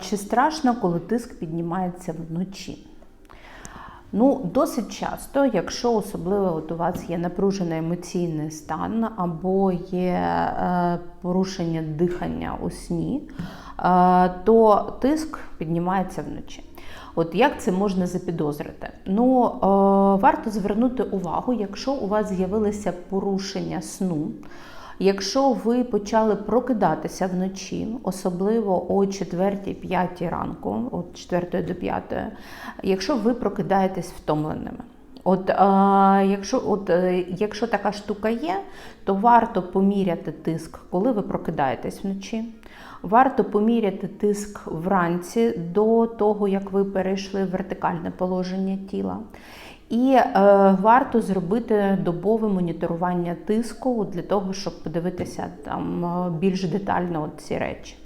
Чи страшно, коли тиск піднімається вночі? Ну, досить часто, якщо особливо от у вас є напружений емоційний стан або є е, порушення дихання у сні, е, то тиск піднімається вночі. От як це можна запідозрити? Ну, е, варто звернути увагу, якщо у вас з'явилися порушення сну. Якщо ви почали прокидатися вночі, особливо о 4-5 ранку, от 4 до 5, якщо ви прокидаєтесь втомленими. От, е, якщо, от, е, якщо така штука є, то варто поміряти тиск, коли ви прокидаєтесь вночі. Варто поміряти тиск вранці до того, як ви перейшли в вертикальне положення тіла. І е, варто зробити добове моніторування тиску для того, щоб подивитися там е, більш детально ці речі.